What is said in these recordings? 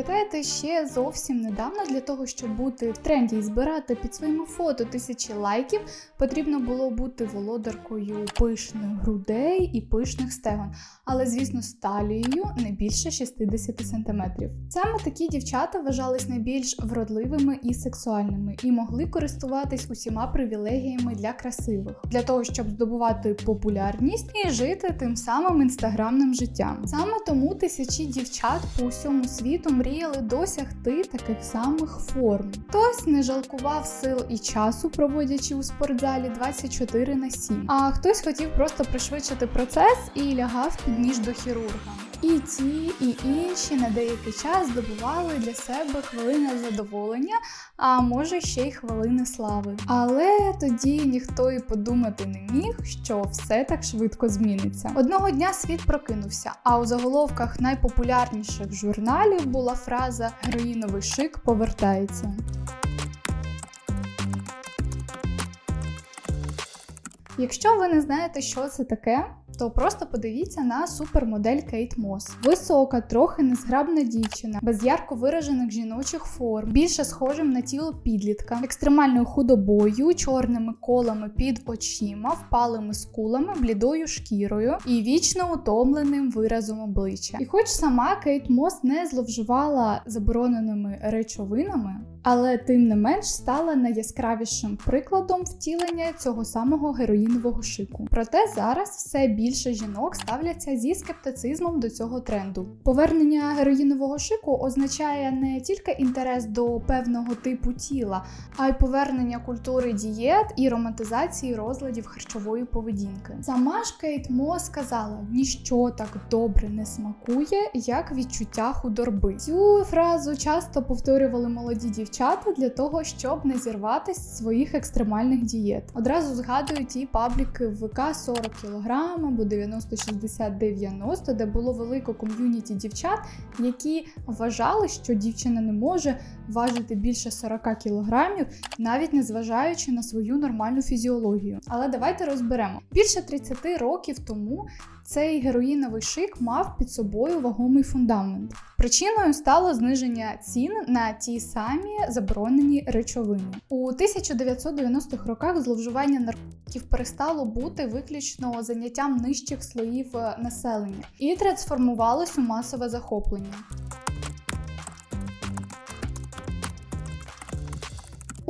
Пам'ятаєте, ще зовсім недавно для того, щоб бути в тренді і збирати під своїми фото тисячі лайків, потрібно було бути володаркою пишних грудей і пишних стегон, але звісно, з талією не більше 60 см. Саме такі дівчата вважались найбільш вродливими і сексуальними і могли користуватись усіма привілегіями для красивих, для того, щоб здобувати популярність і жити тим самим інстаграмним життям. Саме тому тисячі дівчат по усьому світу мріяли досягти таких самих форм. Хтось не жалкував сил і часу, проводячи у спортзалі 24 на 7, а хтось хотів просто пришвидшити процес і лягав під ніж до хірурга. І ті, і інші на деякий час здобували для себе хвилини задоволення, а може ще й хвилини слави. Але тоді ніхто і подумати не міг, що все так швидко зміниться. Одного дня світ прокинувся, а у заголовках найпопулярніших журналів була фраза Героїновий шик повертається. Якщо ви не знаєте, що це таке, то просто подивіться на супермодель Кейт Мос. Висока, трохи незграбна дівчина, без ярко виражених жіночих форм, більше схожим на тіло підлітка, екстремальною худобою, чорними колами під очима, впалими скулами, блідою шкірою і вічно утомленим виразом обличчя. І хоч сама Кейт Мос не зловживала забороненими речовинами, але тим не менш стала найяскравішим прикладом втілення цього самого героїнового шику. Проте зараз все більше жінок ставляться зі скептицизмом до цього тренду. Повернення героїнового шику означає не тільки інтерес до певного типу тіла, а й повернення культури дієт і романтизації розладів харчової поведінки. Сама ж Кейт Мо сказала: ніщо так добре не смакує, як відчуття худорби. Цю фразу часто повторювали молоді дівчата для того, щоб не зірватись з своїх екстремальних дієт. Одразу згадую ті пабліки в ВК 40 кг або 90-60-90, де було велике ком'юніті дівчат, які вважали, що дівчина не може важити більше 40 кілограмів, навіть не зважаючи на свою нормальну фізіологію. Але давайте розберемо. Більше 30 років тому цей героїновий шик мав під собою вагомий фундамент. Причиною стало зниження цін на ті самі заборонені речовини. У 1990-х роках зловживання наркотиків перестало бути виключно заняттям нижчих слоїв е, населення і трансформувалось у масове захоплення.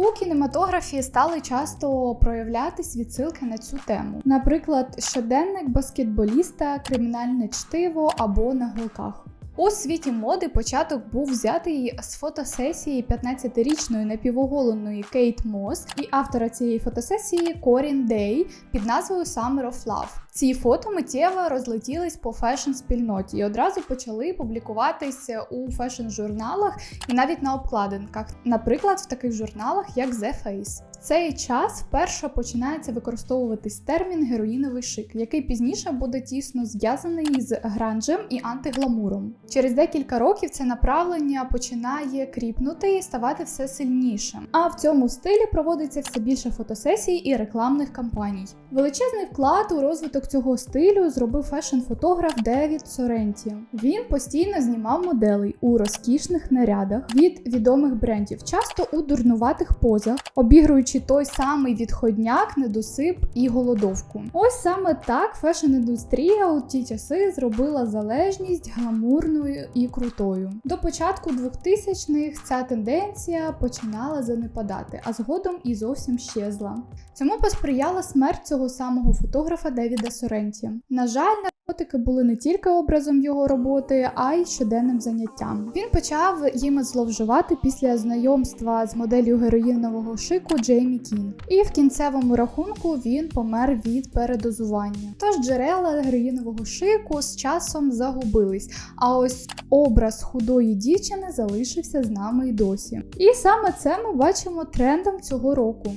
У кінематографі стали часто проявлятись відсилки на цю тему. Наприклад, щоденник баскетболіста, кримінальне чтиво або на голках. У світі моди початок був взятий з фотосесії 15-річної напівоголеної Кейт Мос і автора цієї фотосесії Корін Дей під назвою Summer of Love. Ці фото миттєво розлетілись по фешн-спільноті і одразу почали публікуватися у фешн-журналах і навіть на обкладинках, наприклад, в таких журналах, як The Face. В цей час вперше починається використовуватись термін героїновий шик, який пізніше буде тісно зв'язаний з гранжем і антигламуром. Через декілька років це направлення починає кріпнути і ставати все сильнішим. А в цьому стилі проводиться все більше фотосесій і рекламних кампаній. Величезний вклад у розвиток цього стилю зробив фешн-фотограф Девід Соренті. Він постійно знімав моделей у розкішних нарядах від відомих брендів, часто у дурнуватих позах, обігруючи той самий відходняк, недосип і голодовку. Ось саме так фешн-індустрія у ті часи зробила залежність гламурною і крутою. До початку 2000-х ця тенденція починала занепадати, а згодом і зовсім щезла. Цьому посприяла смерть цього самого фотографа Девіда Соренті. На жаль, наркотики були не тільки образом його роботи, а й щоденним заняттям. Він почав їми зловживати після знайомства з моделлю героїнового шику Джеймі Кінг. І в кінцевому рахунку він помер від передозування. Тож джерела героїнового шику з часом загубились. А ось образ худої дівчини залишився з нами й досі. І саме це ми бачимо трендом цього року.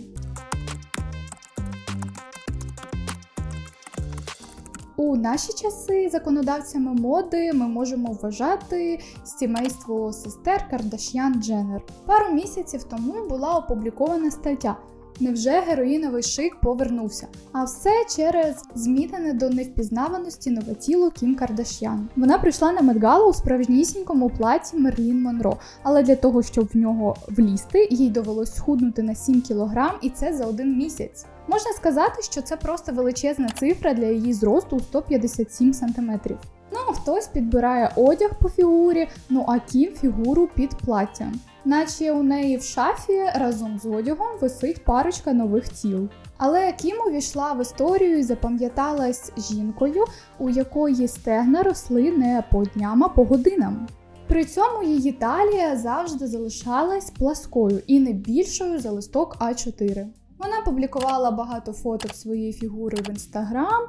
У наші часи законодавцями моди ми можемо вважати сімейство сестер Кардашян Дженнер. Пару місяців тому була опублікована стаття. Невже героїновий шик повернувся? А все через змінене до невпізнаваності нове тіло Кім Кардашян. Вона прийшла на Медгалу у справжнісінькому платі Мерлін Монро, але для того, щоб в нього влізти, їй довелось схуднути на 7 кілограм, і це за один місяць. Можна сказати, що це просто величезна цифра для її зросту у 157 см. Ну, а хтось підбирає одяг по фігурі, ну а Кім фігуру під плаття. Наче у неї в шафі разом з одягом висить парочка нових тіл. Але Кім увійшла в історію і запам'яталась жінкою, у якої стегна росли не по дням, а по годинам. При цьому її талія завжди залишалась пласкою і не більшою за листок А4. Вона публікувала багато фоток своєї фігури в інстаграм,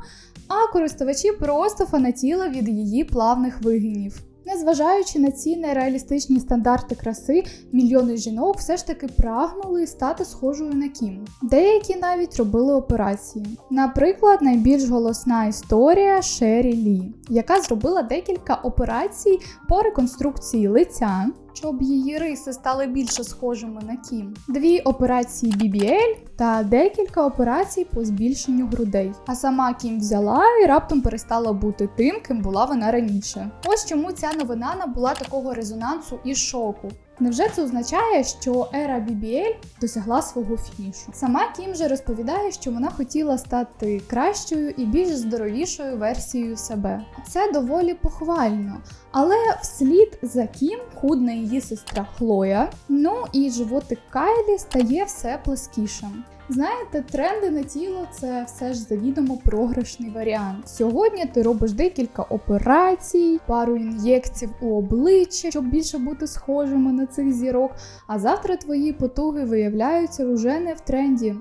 а користувачі просто фанатіли від її плавних вигинів. Незважаючи на ці нереалістичні стандарти краси, мільйони жінок все ж таки прагнули стати схожою на Кім. Деякі навіть робили операції. Наприклад, найбільш голосна історія Шері Лі, яка зробила декілька операцій по реконструкції лиця. Щоб її риси стали більше схожими на Кім, дві операції BBL та декілька операцій по збільшенню грудей. А сама Кім взяла і раптом перестала бути тим, ким була вона раніше. Ось чому ця новина набула такого резонансу і шоку. Невже це означає, що ера BBL досягла свого фінішу? Сама Кім же розповідає, що вона хотіла стати кращою і більш здоровішою версією себе. Це доволі похвально. Але вслід за Кім худна її сестра Хлоя, ну і животик Кайлі стає все плескішим. Знаєте, тренди на тіло це все ж завідомо програшний варіант. Сьогодні ти робиш декілька операцій, пару ін'єкцій у обличчя, щоб більше бути схожими на цих зірок. А завтра твої потуги виявляються вже не в тренді.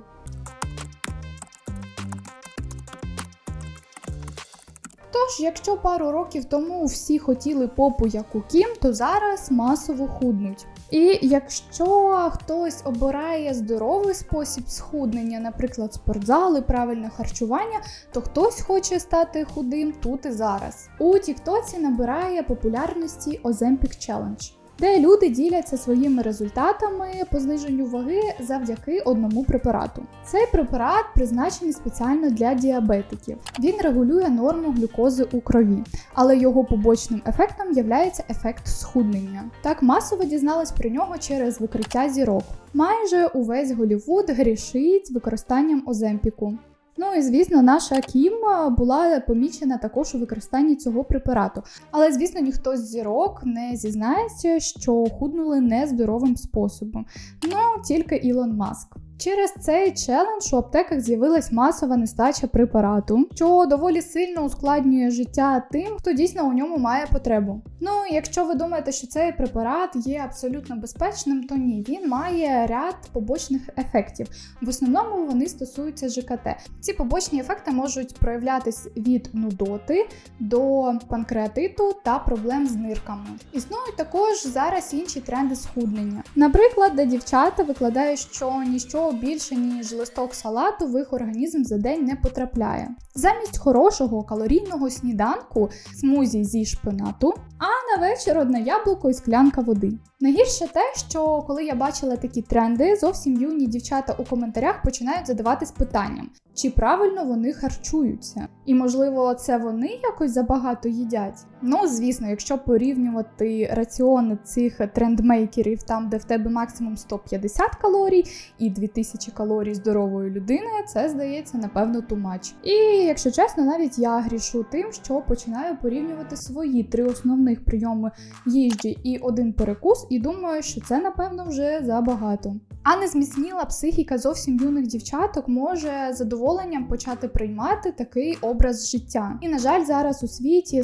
Тож, якщо пару років тому всі хотіли попу як у Кім, то зараз масово худнуть. І якщо хтось обирає здоровий спосіб схуднення, наприклад, спортзал і правильне харчування, то хтось хоче стати худим тут і зараз. У Тіктоці набирає популярності Оземпік Challenge де люди діляться своїми результатами по зниженню ваги завдяки одному препарату. Цей препарат призначений спеціально для діабетиків. Він регулює норму глюкози у крові, але його побочним ефектом є ефект схуднення. Так масово дізналась про нього через викриття зірок. Майже увесь Голівуд грішить використанням оземпіку. Ну і звісно, наша Кім була помічена також у використанні цього препарату. Але, звісно, ніхто з зірок не зізнається, що худнули нездоровим способом. Ну, тільки Ілон Маск. Через цей челендж у аптеках з'явилась масова нестача препарату, що доволі сильно ускладнює життя тим, хто дійсно у ньому має потребу. Ну, якщо ви думаєте, що цей препарат є абсолютно безпечним, то ні, він має ряд побочних ефектів. В основному вони стосуються ЖКТ. Ці побочні ефекти можуть проявлятись від нудоти до панкреатиту та проблем з нирками. Існують також зараз інші тренди схуднення. Наприклад, де дівчата викладають, що ніщо більше, ніж листок салату в їх організм за день не потрапляє. Замість хорошого калорійного сніданку смузі зі шпинату, а на вечір одне яблуко і склянка води. Найгірше те, що коли я бачила такі тренди, зовсім юні дівчата у коментарях починають задаватись питанням, чи правильно вони харчуються. І, можливо, це вони якось забагато їдять. Ну, звісно, якщо порівнювати раціони цих трендмейкерів, там, де в тебе максимум 150 калорій і 2000 калорій здорової людини, це здається, напевно, тумач. І якщо чесно, навіть я грішу тим, що починаю порівнювати свої три основних прийоми їжі і один перекус і думаю, що це, напевно, вже забагато. А незміцніла психіка зовсім юних дівчаток може задоволенням почати приймати такий образ життя. І, на жаль, зараз у світі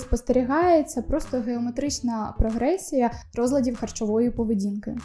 спостерігається просто геометрична прогресія розладів харчової поведінки.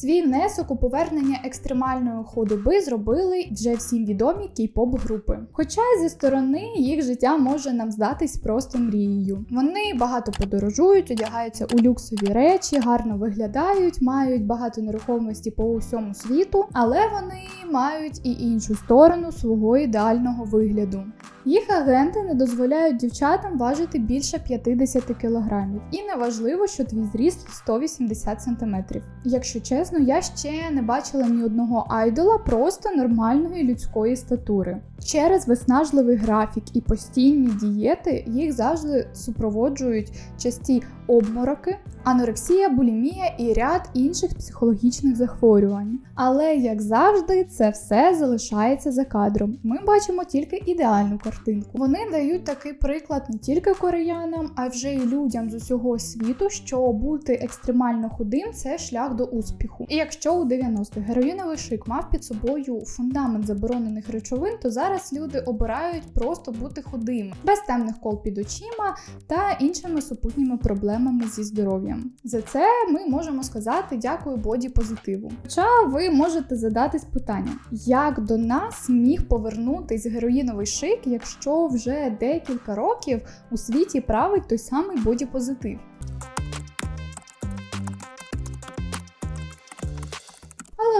Свій внесок у повернення екстремальної ходоби зробили вже всім відомі кей-поп групи. Хоча зі сторони їх життя може нам здатись просто мрією. Вони багато подорожують, одягаються у люксові речі, гарно виглядають, мають багато нерухомості по усьому світу, але вони мають і іншу сторону свого ідеального вигляду. Їх агенти не дозволяють дівчатам важити більше 50 кілограмів. І не важливо, що твій зріст 180 см. Якщо чесно, я ще не бачила ні одного айдола просто нормальної людської статури. Через виснажливий графік і постійні дієти їх завжди супроводжують часті обмороки, анорексія, булімія і ряд інших психологічних захворювань. Але як завжди, це все залишається за кадром. Ми бачимо тільки ідеальну картинку. Вони дають такий приклад не тільки кореянам, а вже й людям з усього світу, що бути екстремально худим це шлях до успіху. І якщо у 90-х героїновий шик мав під собою фундамент заборонених речовин, то зараз люди обирають просто бути худими, без темних кол під очима та іншими супутніми проблемами зі здоров'ям. За це ми можемо сказати дякую боді позитиву. Хоча ви можете задатись питання, як до нас міг повернутись героїновий шик, якщо вже декілька років у світі править той самий боді позитив.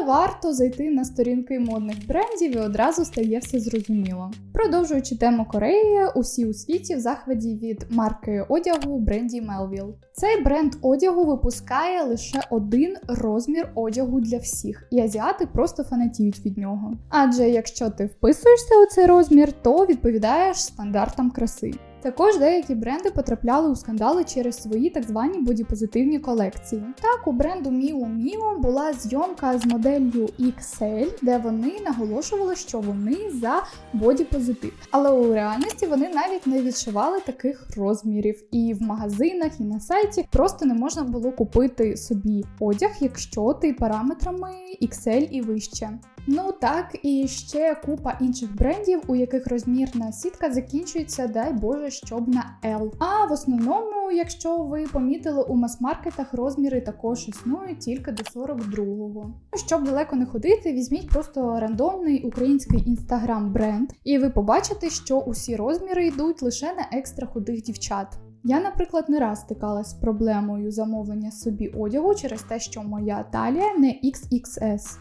Варто зайти на сторінки модних брендів і одразу стає все зрозуміло. Продовжуючи тему Кореї, усі у світі в захваті від марки одягу бренді Melville. Цей бренд одягу випускає лише один розмір одягу для всіх, і азіати просто фанатіють від нього. Адже якщо ти вписуєшся у цей розмір, то відповідаєш стандартам краси. Також деякі бренди потрапляли у скандали через свої так звані бодіпозитивні колекції. Так, у бренду Miu Miu була зйомка з моделлю XL, де вони наголошували, що вони за бодіпозитив. Але у реальності вони навіть не відшивали таких розмірів. І в магазинах, і на сайті просто не можна було купити собі одяг, якщо ти параметрами XL і вище. Ну так, і ще купа інших брендів, у яких розмірна сітка закінчується, дай Боже, щоб на L. А в основному, якщо ви помітили, у мас-маркетах розміри також існують тільки до 42-го. Щоб далеко не ходити, візьміть просто рандомний український інстаграм бренд, і ви побачите, що усі розміри йдуть лише на екстра худих дівчат. Я, наприклад, не раз стикалась з проблемою замовлення собі одягу через те, що моя талія не XXS.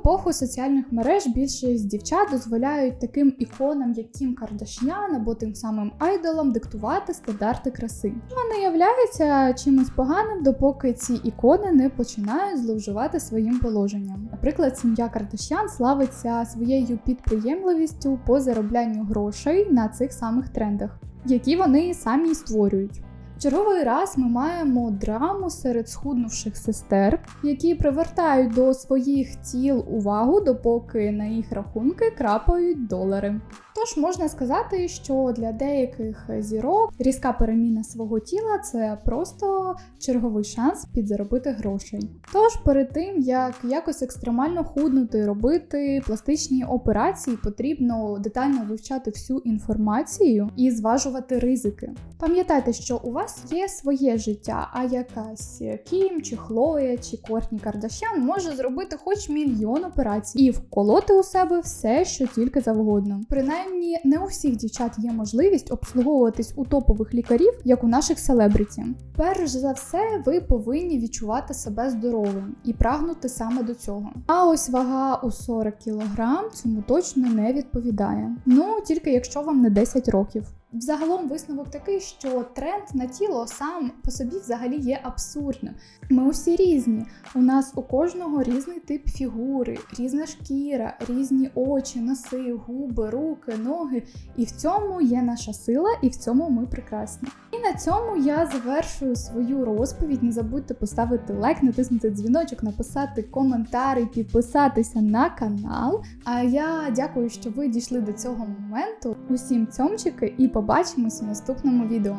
Епоху соціальних мереж більшість дівчат дозволяють таким іконам, як Кім Кардашян або тим самим айдолам диктувати стандарти краси. Що не являється чимось поганим, допоки ці ікони не починають зловживати своїм положенням. Наприклад, сім'я Кардашян славиться своєю підприємливістю по зароблянню грошей на цих самих трендах, які вони самі створюють. Черговий раз ми маємо драму серед схуднувших сестер, які привертають до своїх тіл увагу, допоки на їх рахунки крапають долари. Тож можна сказати, що для деяких зірок різка переміна свого тіла це просто черговий шанс підзаробити грошей. Тож перед тим як якось екстремально худнути, робити пластичні операції, потрібно детально вивчати всю інформацію і зважувати ризики. Пам'ятайте, що у вас є своє життя, а якась Кім чи Хлоя чи Кортні Кардашян може зробити хоч мільйон операцій і вколоти у себе все, що тільки завгодно. Принаймні, не у всіх дівчат є можливість обслуговуватись у топових лікарів, як у наших селебриті. Перш за все, ви повинні відчувати себе здоровим і прагнути саме до цього. А ось вага у 40 кг цьому точно не відповідає. Ну тільки якщо вам не 10 років. Взагалом висновок такий, що тренд на тіло сам по собі взагалі є абсурдним. Ми усі різні. У нас у кожного різний тип фігури, різна шкіра, різні очі, носи, губи, руки, ноги. І в цьому є наша сила, і в цьому ми прекрасні. На цьому я завершую свою розповідь. Не забудьте поставити лайк, натиснути дзвіночок, написати коментар і підписатися на канал. А я дякую, що ви дійшли до цього моменту. Усім цьомчики і побачимось у наступному відео.